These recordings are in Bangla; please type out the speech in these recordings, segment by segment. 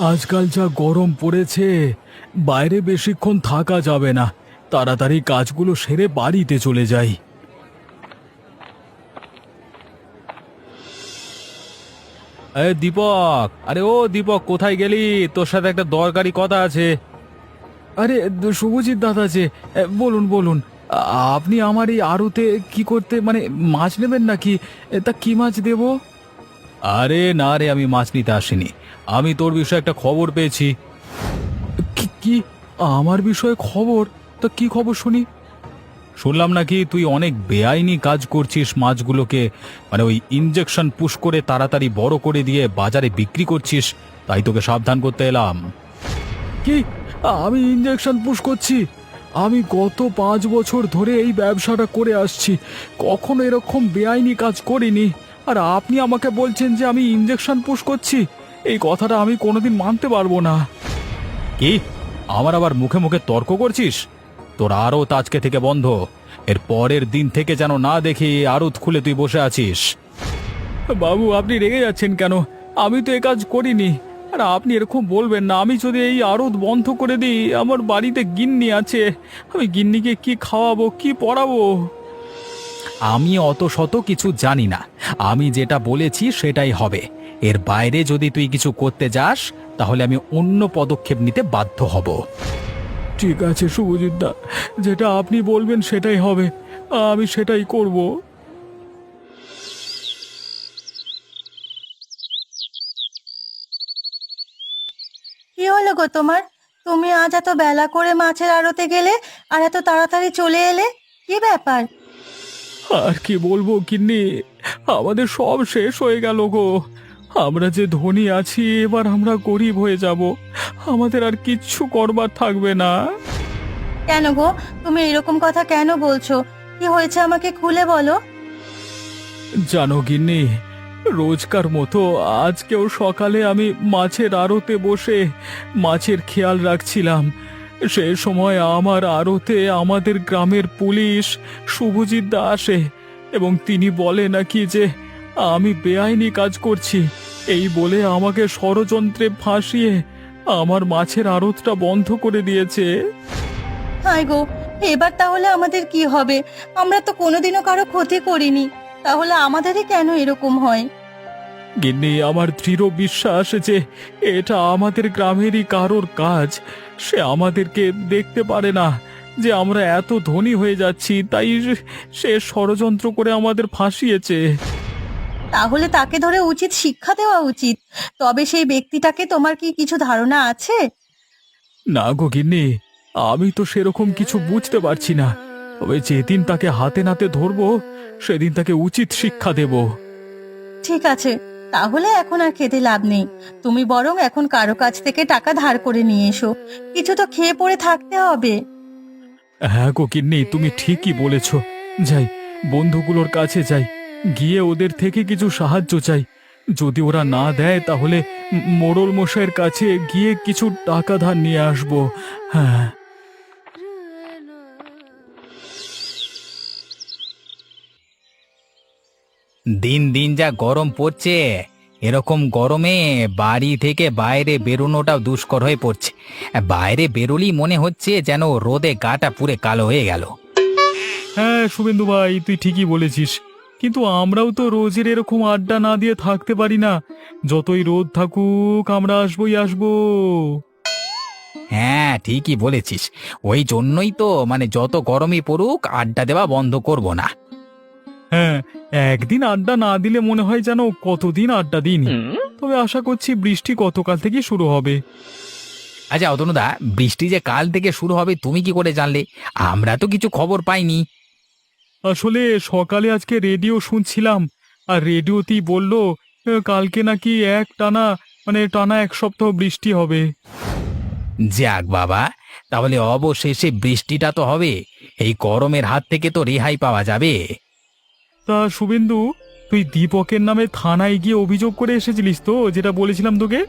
আজকাল যা গরম পড়েছে, বাইরে বেশিক্ষণ থাকা যাবে না। তাড়াতাড়ি কাজগুলো সেরে বাড়িতে চলে যাই। দীপক! আরে ও দীপক, কোথায় গেলি? তোর সাথে একটা দরকারি কথা আছে। আরে, শুভজিৎ দাদা যে বলুন বলুন আপনি আমার এই আড়তে কি করতে মানে মাছ নেবেন নাকি? তা কি মাছ দেব? আরে না রে, আমি মাছ নিতে আসিনি। আমি তোর বিষয়ে একটা খবর পেয়েছি। কি কি? আমার বিষয়ে খবর? তা কি খবর শুনি? শুনলাম নাকি তুই অনেক বেআইনি কাজ করছিস মাছগুলোকে মানে ওই ইঞ্জেকশন পুশ করে তাড়াতাড়ি বড় করে দিয়ে বাজারে বিক্রি করছিস, তাই তোকে সাবধান করতে এলাম। কি? আমি ইঞ্জেকশন পুশ করছি। আমি গত পাঁচ বছর ধরে এই ব্যবসাটা করে আসছি। কখনো এরকম বেআইনি কাজ করিনি। আর আপনি আমাকে বলছেন যে আমি ইঞ্জেকশন পুশ করছি। এই কথাটা আমি কোনোদিন মানতে পারব না। কি? আমার আবার মুখে মুখে তর্ক করছিস? তোর আরও আজকে থেকে বন্ধ। এর পরের দিন থেকে যেন না দেখি আরত খুলে তুই বসে আছিস। বাবু আপনি রেগে যাচ্ছেন কেন? আমি তো এ কাজ করিনি। আর আপনি এরকম বলবেন না আমি যদি এই আড়ত বন্ধ করে দিই আমার বাড়িতে গিন্নি আছে। আমি গিন্নিকে কি খাওয়াবো কি পড়াবো? আমি অত শত কিছু জানি না। আমি যেটা বলেছি সেটাই হবে। এর বাইরে যদি তুই কিছু করতে যাস তাহলে আমি অন্য পদক্ষেপ নিতে বাধ্য হব। ঠিক আছে শুভজিৎ দা। যেটা আপনি বলবেন সেটাই হবে। আমি সেটাই করব। কি হলো গো তোমার? তুমি আজ এত বেলা করে মাছের আড়তে গেলে আর এত তাড়াতাড়ি চলে এলে? কি ব্যাপার? আর কি বলব কিন্নি আমাদের সব শেষ হয়ে গেল গো। আমরা যে ধনী আছি এবার আমরা গরিব হয়ে যাব। আমাদের আর কিচ্ছু করবার থাকবে না। কেন গো? তুমি এরকম কথা কেন বলছো? কি হয়েছে আমাকে খুলে বলো। জানো গিন্নি রোজকার মতো আজকেও সকালে আমি মাছের আড়তে বসে মাছের খেয়াল রাখছিলাম। সে সময় আমার আড়তে আমাদের গ্রামের পুলিশ শুভজিৎ দা আসে এবং তিনি বলে নাকি যে আমি বেআইনি কাজ করছি। এই বলে আমাকে ষড়যন্ত্রে ফাঁসিয়ে আমার মাছের আড়তটা বন্ধ করে দিয়েছে। হাই গো এবার তাহলে আমাদের কি হবে? আমরা তো কোনোদিনও কারও ক্ষতি করিনি। তাহলে আমাদেরই কেন এরকম হয়? গিন্নি আমার দৃঢ় বিশ্বাস যে এটা আমাদের গ্রামেরই কারোর কাজ। সে আমাদেরকে দেখতে পারে না যে আমরা এত ধনী হয়ে যাচ্ছি তাই সে ষড়যন্ত্র করে আমাদের ফাঁসিয়েছে। তাহলে তাকে ধরে উচিত শিক্ষা দেওয়া উচিত। তবে সেই ব্যক্তিটাকে তোমার কি কিছু ধারণা আছে? না গো গিন্নি আমি তো সেরকম কিছু বুঝতে পারছি না। তবে যেদিন তাকে হাতে নাতে ধরবো সেদিন তাকে উচিত শিক্ষা দেব। ঠিক আছে। তাহলে এখন আর খেতে লাভ নেই। তুমি বরং এখন কারও কাছ থেকে টাকা ধার করে নিয়ে এসো। কিছু তো খেয়ে পড়ে থাকতে হবে। হ্যাঁ গো গিন্নি, তুমি ঠিকই বলেছ। যাই, বন্ধুগুলোর কাছে যাই। গিয়ে ওদের থেকে কিছু সাহায্য চাই। যদি ওরা না দেয়, তাহলে মোড়ল মশাইয়ের কাছে গিয়ে কিছু টাকা ধার নিয়ে আসব। হ্যাঁ। দিন দিন যা গরম পড়ছে এরকম গরমে বাড়ি থেকে বাইরে বেরোনোটাও দুষ্কর হয়ে পড়ছে। বাইরে বেরোলেই মনে হচ্ছে যেন রোদে গাটা পুরে কালো হয়ে গেল। হ্যাঁ শুভেন্দু ভাই তুই ঠিকই বলেছিস। কিন্তু আমরাও তো রোজের এরকম আড্ডা না দিয়ে থাকতে পারি না। যতই রোদ থাকুক আমরা আসবোই আসব। হ্যাঁ ঠিকই বলেছিস। ওই জন্যই তো মানে যত গরমই পড়ুক আড্ডা দেওয়া বন্ধ করব না। হ্যাঁ একদিন আড্ডা না দিলে মনে হয় যেন কতদিন আড্ডা দিইনি। তবে আশা করছি বৃষ্টি গতকাল থেকে শুরু হবে। আচ্ছা অতনুদা বৃষ্টি যে কাল থেকে শুরু হবে তুমি কি করে জানলে? আমরা তো কিছু খবর পাইনি। আসলে সকালে আজকে রেডিও শুনছিলাম আর রেডিওতেই বলল কালকে নাকি এক টানা মানে টানা এক সপ্তাহ বৃষ্টি হবে। যাক বাবা তাহলে অবশেষে বৃষ্টিটা তো হবে। এই গরমের হাত থেকে তো রেহাই পাওয়া যাবে। তা শুভেন্দু তুই দীপকের নামে থানায় গিয়ে অভিযোগ করে এসেছিলিস তো যেটা বলেছিলাম তোকে?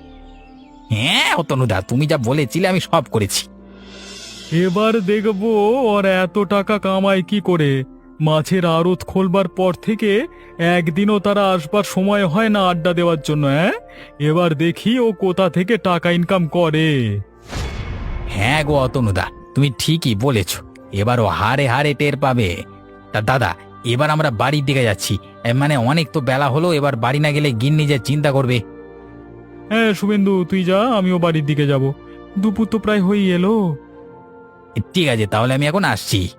হ্যাঁ অতনুদা তুমি যা বলেছিলে আমি সব করেছি। এবার দেখব ওর এত টাকা কামায় কি করে। মাছের আড়ত খোলবার পর থেকে একদিনও তারা আসবার সময় হয় না আড্ডা দেওয়ার জন্য হ্যাঁ এবার দেখি ও কোথা থেকে টাকা ইনকাম করে। হ্যাঁ গো অতনুদা তুমি ঠিকই বলেছ। এবার ও হারে হারে টের পাবে। তা দাদা এবার আমরা বাড়ির দিকে যাচ্ছি। এ, মানে অনেক তো বেলা হলো এবার বাড়ি না গেলে গিন্নি যে চিন্তা করবে। হ্যাঁ শুভেন্দু তুই যা আমিও বাড়ির দিকে যাব। দুপুর তো প্রায় হয়ে এলো। ঠিক আছে তাহলে আমি এখন আসছি।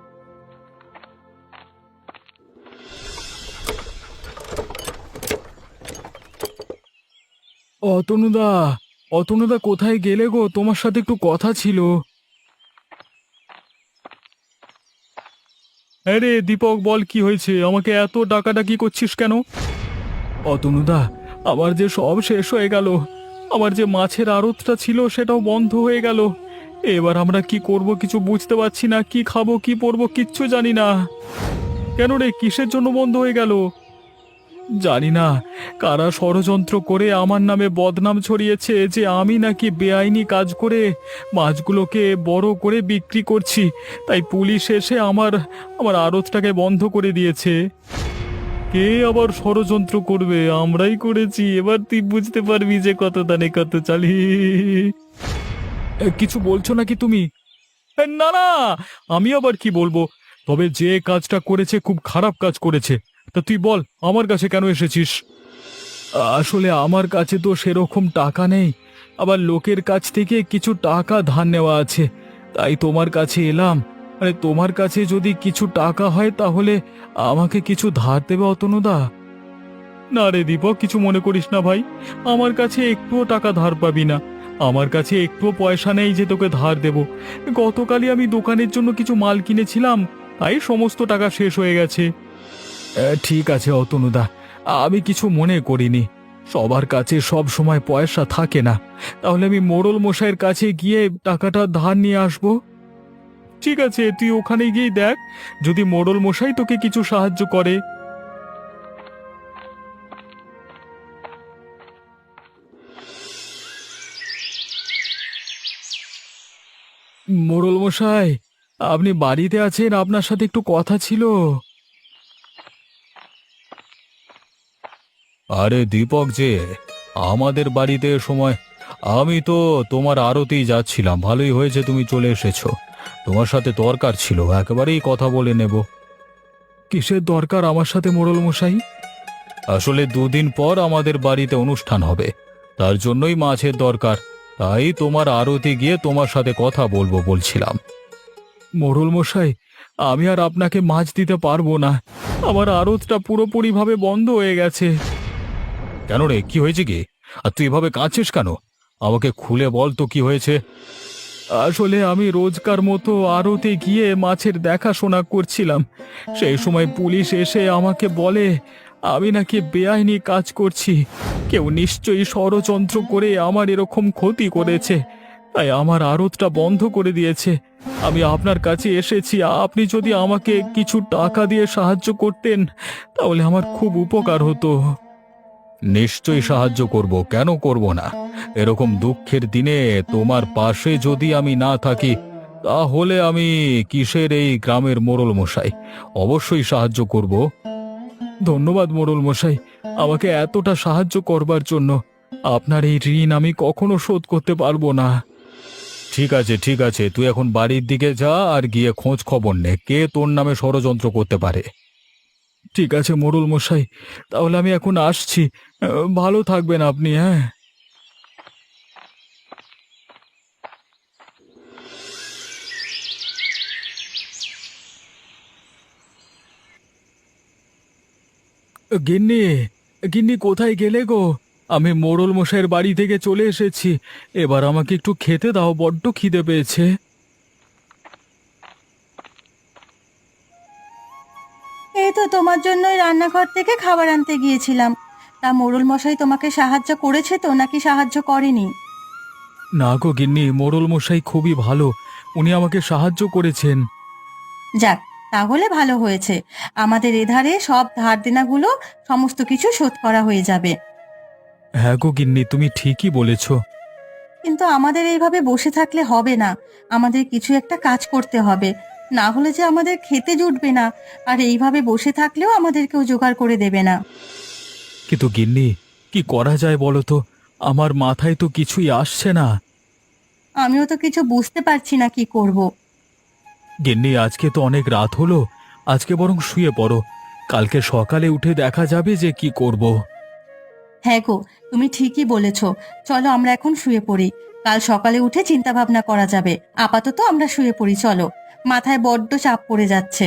অতনুদা অতনুদা কোথায় গেলে গো? তোমার সাথে একটু কথা ছিল। আরে দীপক, বল কি হয়েছে? আমাকে এত ডাকাডাকি করছিস কেন? অতনুদা, আমার যে সব শেষ হয়ে গেল। আমার যে মাছের আড়তটা ছিল, সেটাও বন্ধ হয়ে গেল। এবার আমরা কি করব কিছু বুঝতে পারছি না, কি খাব, কি পরবো, কিচ্ছু জানি না। কেন রে, কিসের জন্য বন্ধ হয়ে গেল? জানি না, কারা ষড়যন্ত্র করে আমার নামে বদনাম ছড়িয়েছে যে আমি নাকি বেআইনি কাজ করে মাছগুলোকে বড় করে বিক্রি করছি, তাই পুলিশ এসে আমার আমার আড়তটাকে বন্ধ করে দিয়েছে। কে আবার ষড়যন্ত্র করবে? আমরাই করেছি, এবার তুই বুঝতে পারবি যে কত দানে কত চালি। কিছু বলছো নাকি তুমি? না না, আমি আবার কি বলব? তবে যে কাজটা করেছে খুব খারাপ কাজ করেছে। তা তুই বল, আমার কাছে কেন এসেছিস? আসলে আমার কাছে তো সেরকম টাকা নেই। আবার লোকের কাছ থেকে কিছু টাকা ধার নেওয়া আছে। তাই তোমার কাছে এলাম। আরে, তোমার কাছে যদি কিছু টাকা হয় তাহলে আমাকে কিছু ধার দেবে অতনুদা? না রে দীপক, কিছু মনে করিস না ভাই। আমার কাছে একটুও টাকা ধার পাবি না। আমার কাছে একটুও পয়সা নেই যে তোকে ধার দেব। গতকালই আমি দোকানের জন্য কিছু মাল কিনেছিলাম। তাই সমস্ত টাকা শেষ হয়ে গেছে। ঠিক আছে, অতনুদা। আমি কিছু মনে করিনি। সবার কাছে সব সময় পয়সা থাকে না। তাহলে আমি মোড়ল মশাইয়ের কাছে গিয়ে টাকাটা ধার নিয়ে আসব? ঠিক আছে, তুই ওখানে গিয়ে দেখ। যদি মোড়ল মশাই তোকে কিছু সাহায্য করে। মোড়ল মশাই, আপনি বাড়িতে আছেন? আপনার সাথে একটু কথা ছিল। আরে দীপক যে আমাদের বাড়িতে এ সময় আমি তো তোমার আরতেই যাচ্ছিলাম ভালোই হয়েছে তুমি চলে এসেছ। তোমার সাথে দরকার ছিল একেবারেই কথা বলে নেব। কিসের দরকার আমার সাথে মোড়ল মশাই আসলে দুদিন পর আমাদের বাড়িতে অনুষ্ঠান হবে তার জন্যই মাছের দরকার তাই তোমার আরতি গিয়ে তোমার সাথে কথা বলব বলছিলাম। মোড়ল মশাই আমি আর আপনাকে মাছ দিতে পারব না আমার আড়তটা পুরোপুরিভাবে বন্ধ হয়ে গেছে। কেন রে? কি হয়েছে কি? আর তুই এভাবে কাঁদছিস কেন? আমাকে খুলে বল তো কি হয়েছে। আসলে আমি রোজকার মতো আড়তে গিয়ে মাছের দেখাশোনা করছিলাম। সেই সময় পুলিশ এসে আমাকে বলে, আমি নাকি বেআইনি কাজ করছি। কেউ নিশ্চয়ই ষড়যন্ত্র করে আমার এরকম ক্ষতি করেছে। তাই আমার আড়তটা বন্ধ করে দিয়েছে। আমি আপনার কাছে এসেছি। আপনি যদি আমাকে কিছু টাকা দিয়ে সাহায্য করতেন, তাহলে আমার খুব উপকার হতো। নিশ্চয়ই সাহায্য করব, কেন করব না? এরকম দুঃখের দিনে তোমার পাশে যদি আমি না থাকি, তাহলে আমি কিসের এই গ্রামের মোড়ল মশাই? অবশ্যই সাহায্য করব। ধন্যবাদ মোড়ল মশাই, আমাকে এতটা সাহায্য করবার জন্য। আপনার এই ঋণ আমি কখনো শোধ করতে পারব না। ঠিক আছে ঠিক আছে, তুই এখন বাড়ির দিকে যা আর গিয়ে খোঁজ খবর নে, কে তোর নামে ষড়যন্ত্র করতে পারে। ঠিক আছে, মোড়ল মশাই। তাহলে আমি এখন আসছি। ভালো থাকবেন আপনি হ্যাঁ? গিন্নি গিন্নি কোথায় গেলে গো? আমি মোড়ল মশাইয়ের বাড়ি থেকে চলে এসেছি। এবার আমাকে একটু খেতে দাও, বড্ড খিদে পেয়েছে। তোমার জন্যই রান্নাঘর থেকে খাবার আনতে গিয়েছিলাম। তা মোড়ল মশাই তোমাকে সাহায্য করেছে তো নাকি সাহায্য করেনি? না গো গিন্নি মোড়ল মশাই খুবই ভালো। উনি আমাকে সাহায্য করেছেন। যাক তাহলে ভালো হয়েছে। আমাদের এধারে সব ধার দেনাগুলো সমস্ত কিছু শোধ করা হয়ে যাবে। হ্যাঁ গো গিন্নি তুমি ঠিকই বলেছ। কিন্তু আমাদের এইভাবে বসে থাকলে হবে না। আমাদের কিছু একটা কাজ করতে হবে। না হলে যে আমাদের খেতে জুটবে না। আর এইভাবে বসে থাকলেও আমাদের কেউ জোগাড় করে দেবে না। কিন্তু গিন্নি কি করা যায় বলো তো? আমার মাথায় তো কিছুই আসছে না। আমিও তো কিছু বুঝতে পারছি না কি করব। গিন্নি আজকে তো অনেক রাত হলো। আজকে বরং শুয়ে পড়ো। কালকে সকালে উঠে দেখা যাবে যে কি করব। হ্যাঁ গো তুমি ঠিকই বলেছ। চলো আমরা এখন শুয়ে পড়ি। কাল সকালে উঠে চিন্তা ভাবনা করা যাবে। আপাতত আমরা শুয়ে পড়ি চলো। মাথায় বড্ড চাপ পড়ে যাচ্ছে।